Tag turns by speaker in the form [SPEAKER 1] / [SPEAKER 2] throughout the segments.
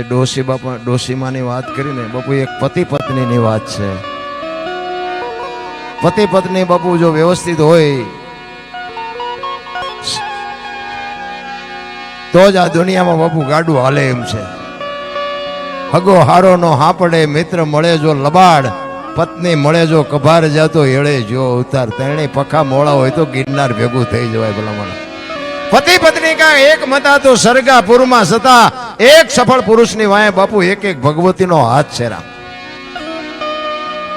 [SPEAKER 1] એ ડોસી બાપા ડોસીમાની વાત કરીને બાપુ, એક પતિ પત્નીની વાત છે. પતિ પત્ની બાપુ જો વ્યવસ્થિત હોય, તો જ આ દુનિયામાં બાપુ ગાડું હાલે એમ છે. હગો હારો નો હાપડે, મિત્ર મળે જો લબાડ, પત્ની મળે જો કભાર જાતો એળે જો ઉતાર. તેણે પખા મોળા હોય તો ગિરનાર ભેગું થઈ જવાય ભલામણ. પતિ પત્ની કા એક મતા તો સરગાપુરમાં સતા એક સફળ પુરુષની વાય બાપુ એક એક ભગવતીનો હાથ છે રામ.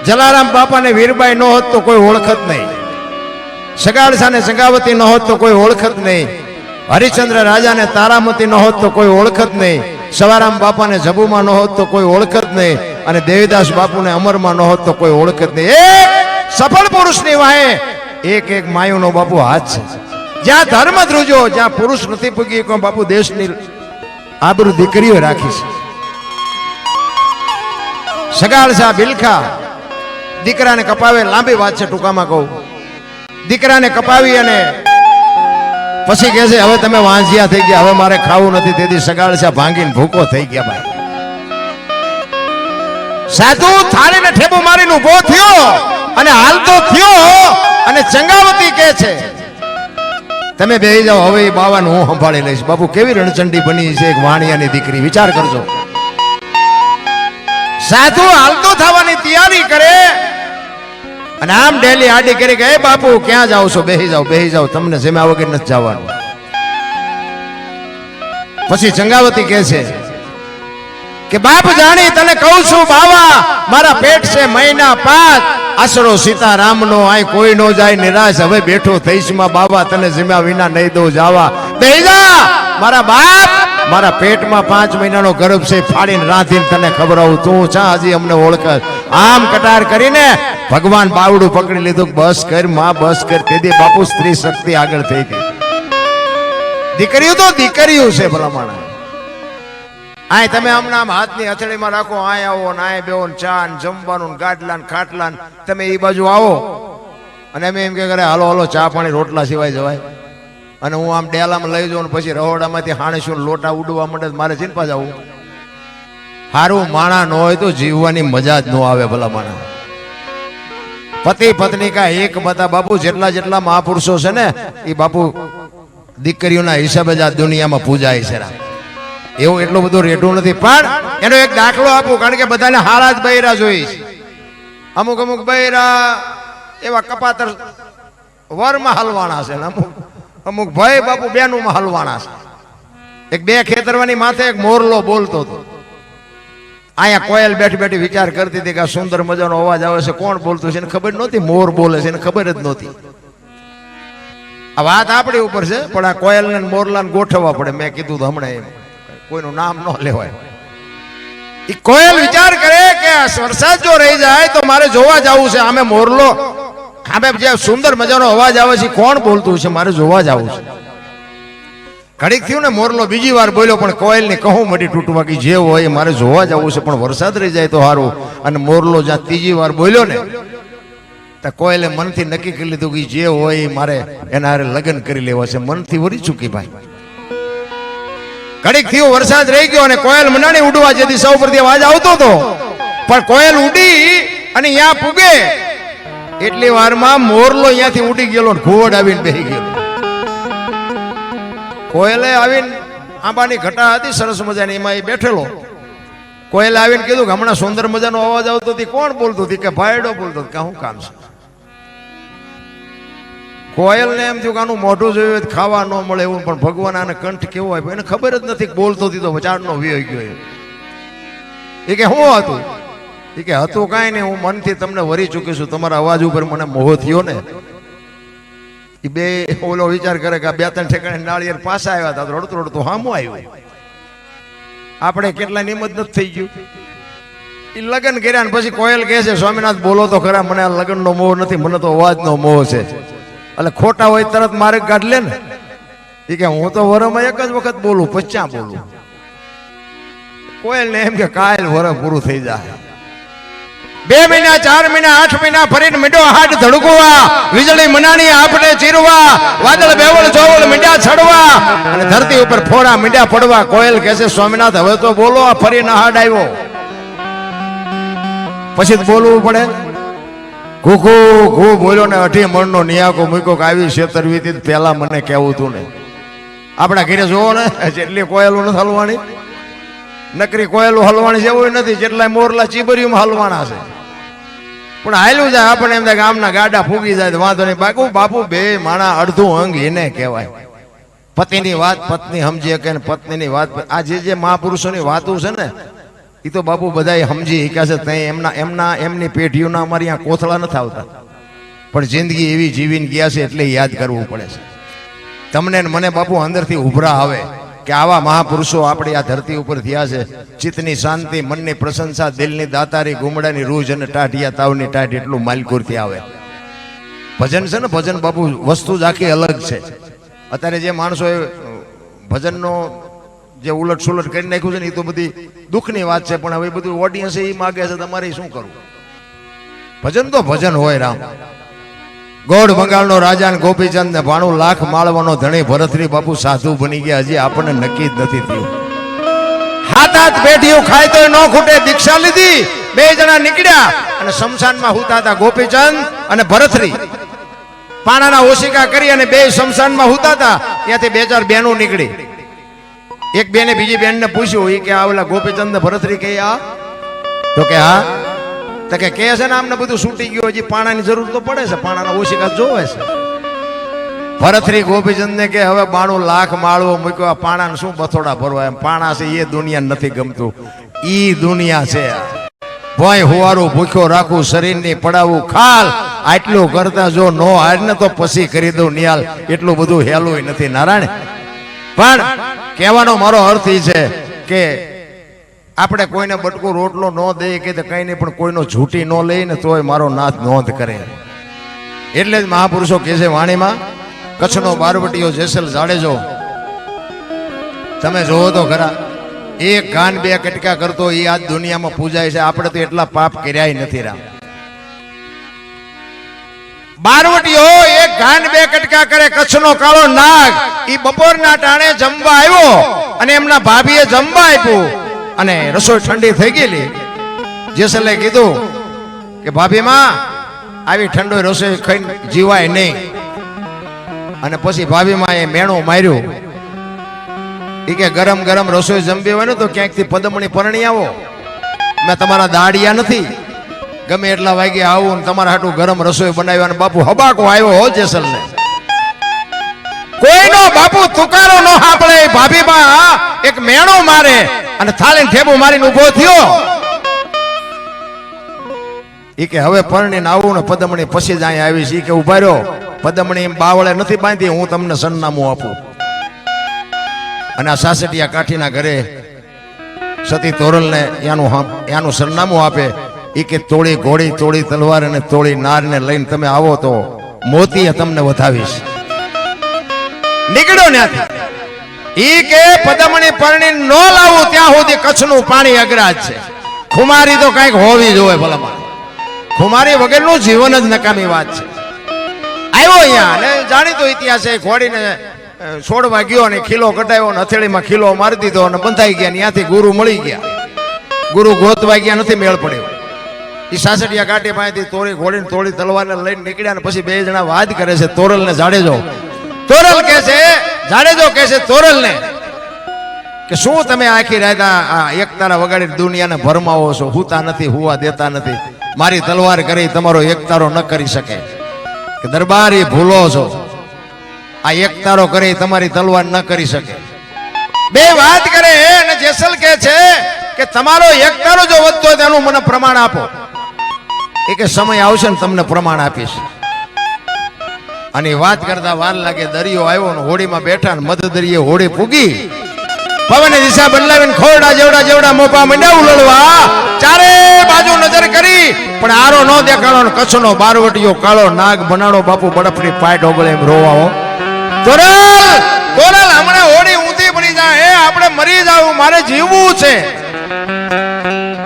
[SPEAKER 1] જલારામ બાપાને વીરબાઈ ન હોત તો કોઈ ઓળખત નહીં. સગાડસાને સગાવતી ન હોત તો કોઈ ઓળખત નહીં. હરિચંદ્ર રાજાને તારામતી ન હોત તો કોઈ ઓળખત નહીં. સવારામ બાપાને જબુમાં ન હોત તો કોઈ ઓળખત નહીં. અને દેવીદાસ બાપુને અમરમાં ન હોત તો કોઈ ઓળખત નહીં. એક સફળ પુરુષની વાહે એક એક માયુનો બાપુ હાથ છે. જ્યાં ધર્મ ધ્રુજો, જ્યાં પુરુષ નથી પૂગી બાપુ દેશની આબરૂ દીકરીઓ રાખી છે. સગાળસા બિલખા. દીકરાને કપાવે, લાંબી વાત છે ટૂંકામાં કહું. દીકરાને કપાવી અને પછી કહે છે, હવે તમે વાંઝિયા થઈ ગયા, હવે મારે ખાવું નથી. તેથી સગાળસા ભાંગીને ભૂકો થઈ ગયા ભાઈ. સાધુ થાળીને ઠેબો મારીને ઊભો થયો અને હાલતો થયો અને ચંગાવતી કે છે તમે બે જાઓ, હવે બાવાનું હું સંભાળી લઈશ. બાપુ, કેવી રણચંડી બની છે એક વાણિયાની દીકરી? વિચાર કરજો. સાધુ હાલતો થવાની તૈયારી કરે અને આમ ડેલી આડી કરી કે બાપુ, ક્યાં જાવ છો? બેહી જાઓ બેહી જાઓ. તમને જમ્યા વગર નથી જવાનું. પછી ચંગાવતી કહે છે કે, બાપ જાણી, તને કહું છું, બાવા, મારા પેટ છે મહિના પાંચ. આશરો સીતારામનો આય કોઈ નો જાય, નિરાશ. હવે બેઠો થઈશમાં બાબા, તને જીમ્યા વિના નહીં દઉં, જાવા. દઈ જા! મારા બાપ, મારા પેટમાં પાંચ મહિનાનો ગર્ભ છે, ફાડીને રાંધીને તને ખબર આવું તું ચા હજી અમને ઓળખ? આમ કટાર કરીને ભગવાન બાવડું પકડી લીધું. બસ કરમાં, બસ કર. તેથી બાપુ સ્ત્રી શક્તિ આગળ થઈ ગઈ. દીકરીઓ તો દીકરીઓ છે ભલામણ. આય તમે હમણાં હાથની હથેળીમાં રાખો, આય આવો ને આય બેવો ને ચા ને જમવાનું ને ગાટલા ને ખાટલા ને તમે એ બાજુ આવો. અને અમે એમ કે કરે હાલો હાલો, ચા પાણી રોટલા સિવાય જવાય. અને હું આમ ડેલામાં લઈ જાઉં પછી રહોડામાંથી હાણેશું લોટા ઉડવા તો મારે ચિંતા જવું સારું માણા ન હોય તો જીવવાની મજા જ ન આવે ભલા માણા. પતિ પત્ની કા એક બધા બાપુ જેટલા જેટલા મહાપુરુષો છે ને એ બાપુ દીકરીઓના હિસાબે જ આ દુનિયામાં પૂજાય છે. એવું એટલું બધું રેઢું નથી. પણ એનો એક દાખલો આપું, કારણ કે બધાને હારા જ બૈરા જોઈશ અમુક અમુક બૈરા એવા કપાતર વરમાં હલવાણા છે અમુક. અમુક ભાઈ બાપુ બેનુંમાં હલવાણા છે. એક બે ખેતરવાની માથે એક મોરલો બોલતો હતો. અહીંયા કોયલ બેઠી બેઠી વિચાર કરતી હતી કે આ સુંદર મજાનો અવાજ આવે છે, કોણ બોલતું છે? એને ખબર નહોતી, મોર બોલે છે, એને ખબર જ નહોતી. આ વાત આપણી ઉપર છે, પણ આ કોયલને ને મોરલાને ગોઠવવા પડે, મેં કીધું હમણાં એમ. કોઈનું નામ ન લેવાય. એ કોયલ વિચાર કરે કે વરસાદ જો રહી જાય તો મારે જોવા જવું છે. આમે મોરલો. આમે જે સુંદર મજાનો અવાજ આવે છે કોણ બોલતું છે? મારે જોવા જવું છે. ઘડીક થયું ને મોરલો બીજી વાર બોલ્યો, પણ કોયલની કહું મટી તૂટવા કે જે હોય મારે જોવા જવું છે, પણ વરસાદ રહી જાય તો સારું અને મોરલો જ્યાં ત્રીજી વાર બોલ્યો ને તો કોયલે મનથી નક્કી કરી લીધું કે જે હોય મારે એના હારે લગ્ન કરી લેવા છે. મનથી વરી ચૂકી ભાઈ. ઘડીક થયું, વરસાદ રહી ગયો અને કોયલ મનાણી ઉડવા જેથી સૌ પરથી અવાજ આવતો હતો. પણ કોયલ ઉડી અને અહીંયા પૂગે. એટલી વારમાં મોરલો અહીંયાથી ઉડી ગયેલો ઘોડ આવીને બેસી ગયો. કોયલે આવીને આંબાની ઘટા હતી, સરસ મજાની, એમાં એ બેઠેલો. કોયલે આવીને કીધું કે હમણાં સુંદર મજાનો અવાજ આવતો હતી. કોણ બોલતું હતી? કે ભાઈડો બોલતો કે શું કામ છે? કોયલને એમ થયું કે આનું મોઢું જોયું હોય ખાવા ન મળે એવું, પણ ભગવાન આને કંઠ કેવો હોય એને ખબર જ નથી બોલતો દીધો તો વ્યય વિયો ગયો એ. કે શું હતું? એ કે હતું કાંઈ નહીં, હું મનથી તમને વરી ચૂકી છું. તમારા અવાજ ઉપર મને મોહ થયો ને. એ બે ઓલો વિચાર કરે કે બે ત્રણ ઠેકાણે નાળિયેર પાછા આવ્યા હતા રડતું રડતું હામું આવ્યું. આપણે કેટલા નિમત નથી થઈ ગયું. એ લગ્ન કર્યા ને પછી કોયલ કહે છે, સ્વામિનાથ, બોલો તો ખરા, મને આ લગ્નનો મોહ નથી, મને તો અવાજનો મોહ છે. એટલે ખોટા હોય તરત મારે કાઢ લે ને. એ કે હું તો વરમાં એક જ વખત બોલું પચ્યા બોલું? કોયલ ને એમ કે કાલ વર પૂરું થઈ જાય. બે મહિના, ચાર મહિના, આઠ મહિના ફરીને મીઠો હાટ ધડકવા, વીજળી મનાણી આપણે ચીરવા, વાદળ, બેવળ જોવળ મીંડા છડવા, અને ધરતી ઉપર ફોડા મીંડા પડવા. કોયલ કહે છે, સ્વામિનાથ, હવે તો બોલો, આ ફરીને હાડ આવ્યો પછી બોલવું પડે. ઘૂઘુ, ઘૂ બોલ્યો ને અઢી મણનો નિયાકો મૂક્યો કે આવી છેતરવીતી પહેલા મને કહેવું તું ને. આપણા ઘરે જોવો ને, જેટલી કોયલું નથી હલવાની નકરી કોયલું હલવાની જેવું નથી જેટલા મોરલા ચીબરીમાં હલવાના છે. પણ હાલ્યું જાય આપણે એમ થાય ગામના ગાડા ફૂગી જાય તો વાંધો નહીં. બાકુ બાપુ બે માણા અડધું અંગ એને કહેવાય. પતિની વાત પત્ની સમજી શકે ને પત્નીની વાત. આ જે જે મહાપુરુષોની વાતો છે ને એ તો બાપુ બધા સમજી શક્યા છે ત્યાં એમના એમના, એમની પેઢીઓના અમારે અહીંયા કોથળા નથી આવતા. પણ જિંદગી એવી જીવીને ગયા છે એટલે યાદ કરવું પડે છે. તમને મને બાપુ અંદરથી ઉભરા આવે કે આવા મહાપુરુષો આપણે આ ધરતી ઉપર થયા છે. ચિત્તની શાંતિ, મનની પ્રશંસા, દિલની દાતારી, ગુમડાની રૂજ અને ટાઢિયા તાવની ટાઢ એટલું માલકુરથી આવે. ભજન છે ને, ભજન બાપુ, વસ્તુ જ આખી અલગ છે. અત્યારે જે માણસો ભજનનો જે ઉલટ સુલટ કરી નાખ્યું છે ને એ તો બધી દુઃખની વાત છે, પણ હવે બધું ઓડિયન્સ એ માગે છે, તમારે શું કરવું? ભજન તો ભજન હોય રામ. ગોળ બંગાળનો રાજા ને ગોપીચંદ ને ભાણું લાખ માળવાનો ધણી ભરતરી બાપુ સાધુ બની ગયા, હજી આપણને નક્કી જ નથી થયું. હાથ હાથ પેઢીઓ ખાય તો ન ખૂટે, દીક્ષા લીધી, બે જણા નીકળ્યા અને શમશાનમાં હુતા હતા ગોપીચંદ અને ભરતરી. પાણાના ઓશિકા કરી અને બે શમશાનમાં હુતા હતા, ત્યાંથી બે ચાર બહેનો નીકળી. એક બેને બીજી બેનને પૂછ્યું એ કે આ ઓલા ગોપીચંદ ભરતરી કે આ? તો કે હા. તો કે કે છે ને આમને બધું છૂટી ગયું, હજી પાણાની જરૂર તો પડે છે, પાણાના ઓશિકા જોવે છે. ભરતરી ગોપીચંદ ને કે હવે બાણું લાખ માળવો મૂક્યો, આ પાણાને શું બથોડા ભરવા? એમ પાણા છે, એ દુનિયા નથી ગમતું. ઈ દુનિયા છે. ભય હોવારું ભૂખ્યો રાખું, શરીરની પડાવું ખાલ. આટલું કરતા જો નો હાર ને તો પછી કરી દઉં નિયાલ એટલું બધું હેલું નથી નારાયણ. પણ કહેવાનો મારો અર્થ એ છે કે આપણે કોઈને બટકું રોટલો ન દઈએ કે કઈ નહીં, પણ કોઈનો ઝૂંટી ન લઈને તોય મારો નાથ નોંધ કરે. એટલે જ મહાપુરુષો કહે છે વાણીમાં, કચ્છનો બારવટીયો જેસલ જાડેજો, તમે જોવો તો ખરા, એક કાન બે કટકા કરતો એ આજ દુનિયામાં પૂજાય છે, આપણે તો એટલા પાપ કર્યાય નથી રામ. બારવટીયો એક ઘાન બે કટકા કરે, કચ્છનો કાળો નાગ. ઈ બપોરના ટાણે જમવા આવ્યો અને એમના ભાભીએ જમવા આપ્યું અને રસોઈ ઠંડી થઈ ગયેલી. જેસલે કીધું કે, ભાભી માં, આવી ઠંડો રસોઈ ખાઈને જીવાય નહીં. અને પછી ભાભીમાં એ મેણું માર્યું. એ કે ગરમ ગરમ રસોઈ જમવી હોય ને તો ક્યાંકથી પદમણી પરણી આવો. મેં તમારા દાડિયા નથી. ગમે એટલા વાગે આવું ને તમારા હાટું ગરમ રસોઈ બનાવ્યા અને બાપુ હબાકો આવ્યો હો જેસલ ને કોઈનો બાપુ તુકારો ન સાંભળે ભાભીમાં એક મેણો મારે અને થાળીને ઠેબુ મારીને ઊભો થયો. ઈ કે હવે પરણીને આવું ને પદમણી પછી જ અહીંયા આવીશ. એ કે ઊભા રહ્યો પદમણી બાવળે નથી બાંધી હું તમને સરનામું આપું. અને આ સાસટિયા કાઠીના ઘરે સતી તોરલને એનું એનું સરનામું આપે. એ કે તોડી ઘોડી તોડી તલવાર અને તોડી નારને લઈને તમે આવો તો મોતી તમને વધાવીશ. નીકળ્યો ત્યાંથી ઈ કે પદમણી પરણી ન લાવું ત્યાં સુધી કચ્છનું પાણી અગ્રાજ છે. ખુમારી તો કંઈક હોવી જોવે ભલામાં ખુમારી વગરનું જીવન જ નકામી વાત છે. આવ્યો અહીંયા અને જાણીતો ઇતિહાસ છે, ઘોડીને છોડવા ગયો અને ખીલો કટાયો અને હથેળીમાં ખીલો મારી દીધો અને બંધાઈ ગયા. ને ત્યાંથી ગુરુ મળી ગયા. ગુરુ ગોતવા ગયા, નથી મેળ પડ્યો. એ સાસડિયા કાંટી પાસેથી તોડી ઘોડીને તોડી તલવારને લઈને નીકળ્યા ને પછી બે જણા વાત કરે છે તોરલ ને જાડેજો તોરલ કે છે જાડેજો કે છે તોરલ ને કે શું તમે આખી રાત આ એકતારા એક તારા વગાડી દુનિયાને ભરમાવો છો? હુતા નથી, હુવા દેતા નથી. મારી તલવાર કરી તમારો એક તારો ન કરી શકે. કે દરબાર ભૂલો છો. આ એકતારો કરી તમારી તલવાર ન કરી શકે. બે વાત કરે અને જેસલ કે છે કે તમારો એકતારો જો વધતો હોય તેનું મને પ્રમાણ આપો. એ કે સમય આવશે ને તમને પ્રમાણ આપીશ. અને વાત કરતા વાર લાગે દરિયો આવ્યો ને હોળીમાં બેઠા ને મધ દરિયે હોડી ફૂગી. પવન દિશા બદલાવીને ખોરડા જેવડા જેવડા મોપા મંડ્યા ઉલળવા. ચારે બાજુ નજર કરી, પણ આરો નો દેખાડો ને કચ્છનો બારવટીયો કાળો નાગ બનાડો બાપુ બરફની પાય ડોગળે એમ રોવાઓ કોરલ કોરલ હમણાં હોડી ઊંધી પડી જાય. એ આપણે મરી જાવું મારે જીવવું છે.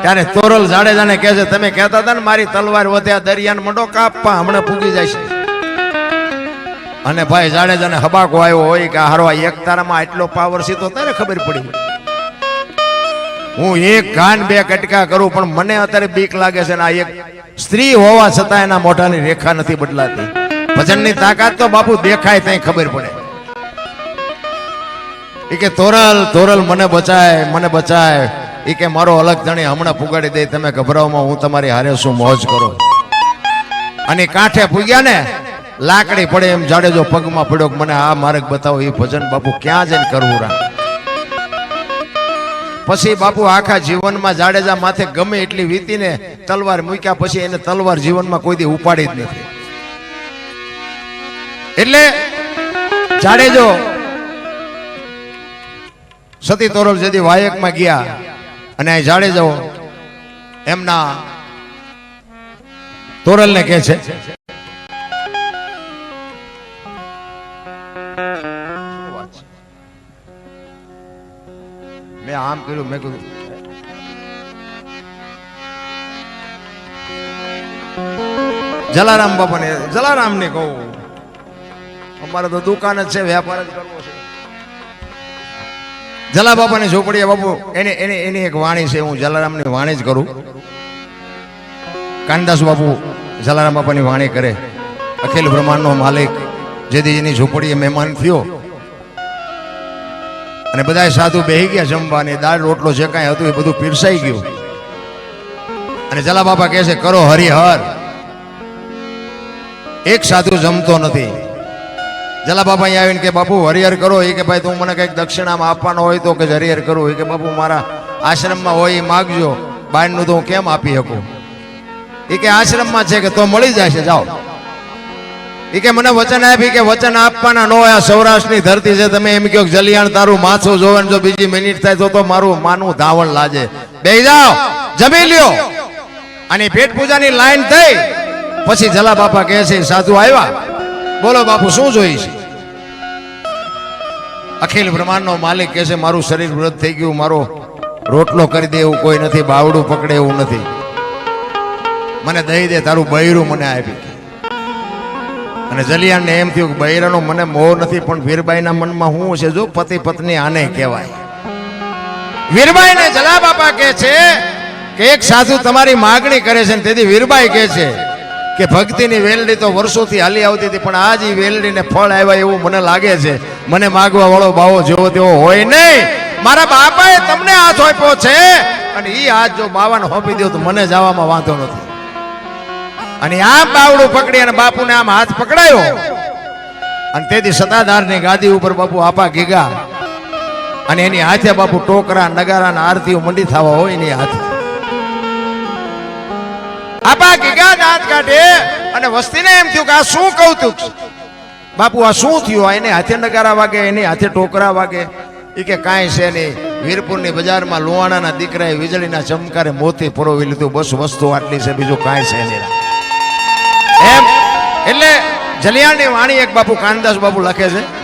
[SPEAKER 1] ત્યારે તોરલ જાડેજાને કહે છે, તમે કહેતા હતા ને, મારી તલવાર વધ્યા દરિયાને મંડો કાપવા હમણાં પૂગી જાય છે. અને ભાઈ જાડેજાને હબાકો આવ્યો હોય કે હારવા એક તારામાં આટલો પાવર છે તો તારે ખબર પડી હું એક કાન બે કટકા કરું, પણ મને અત્યારે બીક લાગે છે ને, આ એક સ્ત્રી હોવા છતાં એના મોઢાની રેખા નથી બદલાતી. ભજનની તાકાત તો બાપુ દેખાય ત્યાં ખબર પડે. એ કે, તોરલ તોરલ, મને બચાય મને બચાય. એ કે મારો અલગ ધણી હમણાં પુગાડી દે, તમે ગભરાવમાં હું તમારી હારે શું મોજ કરો? અને કાંઠે પૂગ્યા ને, લાકડી પડે એમ જાડેજો પગમાં પડ્યો મને આ માર્ગ બતાવો એ ભજન બાપુ ક્યાં જઈને કરવું રા? પછી બાપુ આખા જીવનમાં જાડેજા માથે ગમે એટલી વીતીને તલવાર મૂક્યા પછી એને તલવાર જીવનમાં કોઈ દી ઉપાડી જ નથી. એટલે જાડેજો સતી તોરલ જદી વાયકમાં ગયા અને અહીં જાડેજો એમના તોરલને કહે છે. મેં આમ કર્યું, મેં કીધું. જલારામ બાપાને જલારામ ને કહું. અમારે તો દુકાન જ છે વેપાર જ કરવો છે. જલા બાપાની ઝોપડી બાપુ, એને એને એની એક વાણી છે, હું જલારામની વાણી જ કરું. કાનદાસ બાપુ, જલારામ બાપાની વાણી કરે. અખિલ બ્રહ્માંડનો માલિક જેથી એની ઝોપડીએ મહેમાન થયો. અને બધા સાધુ બેહી ગયા જમવાની, દાળ, રોટલો જે કાંઈ હતું એ બધું પીરસાઈ ગયું. અને જલા બાપા કહે છે, કરો હરિહર. એક સાધુ જમતો નથી. જલા બાપા અહીંયા આવીને કે, બાપુ, હરિહર કરો. એ કે, ભાઈ, તું મને કંઈક દક્ષિણામાં આપવાનો હોય તો કે હરિહર કરું. એ કે, બાપુ, મારા આશ્રમમાં હોય એ માગજો. બહારનું તો હું કેમ આપી શકું? એ કે, આશ્રમમાં છે કે તો મળી જાય છે જાઓ. એ કે, મને વચન આપી કે વચન આપવાના નો આ સૌરાષ્ટ્રની ધરતી છે. તમે એમ કહો જલિયાણ તારું માથું જોવે જો બીજી મિનિટ થાય તો તો મારું માનું ધાવણ લાજે. બે જાઓ, જમી લ્યો. અને પેટ પૂજાની લાઈન થઈ. પછી જલા બાપા કહે છે, સાધુ આવ્યા. બોલો બાપુ, શું જોઈ છે? અખિલ બ્રહ્માંડનો માલિક કહે છે, મારું શરીર વૃદ્ધ થઈ ગયું, મારો રોટલો કરી દે એવું કોઈ નથી, બાવડું પકડે એવું નથી. મને દઈ દે, તારું બૈરું મને આપી અને જલિયાને એમ થયું કે બૈરાનો મને મોહ નથી, પણ વીરબાઈના મનમાં શું છે? જો પતિ પત્ની આને કહેવાય. વીરબાઈને જલા બાપા કહે છે કે એક સાધુ તમારી માગણી કરે છે ને તેથી વીરબાઈ કહે છે કે ભક્તિની વેલડી તો વર્ષોથી હાલી આવતી હતી, પણ આજ વેલડીને ફળ આવ્યા એવું મને લાગે છે. મને માગવા વાળો બાવો જેવો તેવો હોય નહીં. મારા બાપાએ તમને હાથ આપ્યો છે. અને એ હાથ જો બાવાને હોપી દો તો મને જવામાં વાંધો નથી. અને આમ બાવડું પકડી અને બાપુને આમ હાથ પકડાયો. અને તેથી સતાધારની ગાદી ઉપર બાપુ આપા ગીગા. અને એની હાથે બાપુ ટોકરા નગારા આરતીઓ મંડી થવા હોય એની હાથે. આપા કાઢે અને વસ્તીને એમ થયું કે આ શું કૌતુક છે? બાપુ, આ શું થયું? આ એને હાથે નગારા વાગે, એની હાથે ટોકરા વાગે. એ કે કાંઈ છે નહીં. વીરપુરની બજારમાં લોહાણાના દીકરાએ વીજળીના ચમકારે મોતી પરોવી લીધું. બસ વસ્તુ આટલી છે, બીજું કાંઈ છે નહીં. એમ? એટલે જલિયાણની વાણી એક બાપુ કાનદાસ બાપુ લખે છે.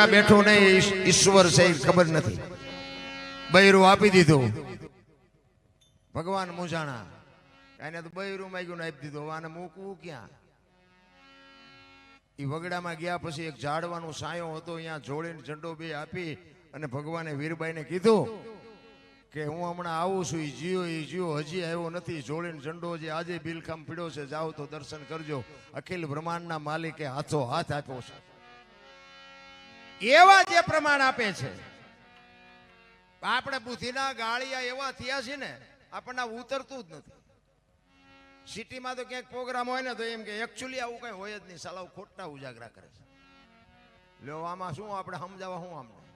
[SPEAKER 1] ખબર નથી કે આ બેઠો નહીં ઈશ્વર છે ખબર નથી. બૈરું આપી દીધું. ભગવાન મુજાણા એને તો બૈરું માગ્યું આપી દીધું. આને મૂકવું ક્યાં? એ વગડામાં ગયા પછી એક ઝાડવાનો સાયો હતો, અહીંયા જોડીને ઝંડો બે આપી અને ભગવાને વીરબાઈને કીધું કે હું હમણાં આવું છું એ જીઓ એ જીઓ હજી આવ્યો નથી. જોડીને ઝંડો જે આજે બિલખામ પીડ્યો છે, જાઓ તો દર્શન કરજો. અખિલ બ્રહ્માંડના માલિકે હાથો હાથ આપ્યો છે. એવા જે પ્રમાણ આપે છે. આપણે બુદ્ધિના ગાળિયા એવા થયા છે ને, આપણને ઉતરતું જ નથી. સિટીમાં તો ક્યાંક પ્રોગ્રામ હોય ને તો એમ કે એકચ્યુઅલી આવું કઈ હોય જ નહીં. સાલાવ ખોટા ઉજાગરા કરે છે. લ્યો, આમાં શું આપણે સમજાવવા શું આમને?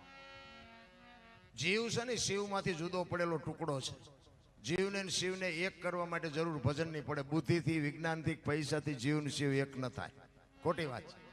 [SPEAKER 1] જીવ છે ને, શિવમાંથી જુદો પડેલો ટુકડો છે. જીવને શિવને એક કરવા માટે જરૂર ભજન નહીં પડે. બુદ્ધિથી, વિજ્ઞાનથી, પૈસાથી જીવને શિવ એક ન થાય. ખોટી વાત છે.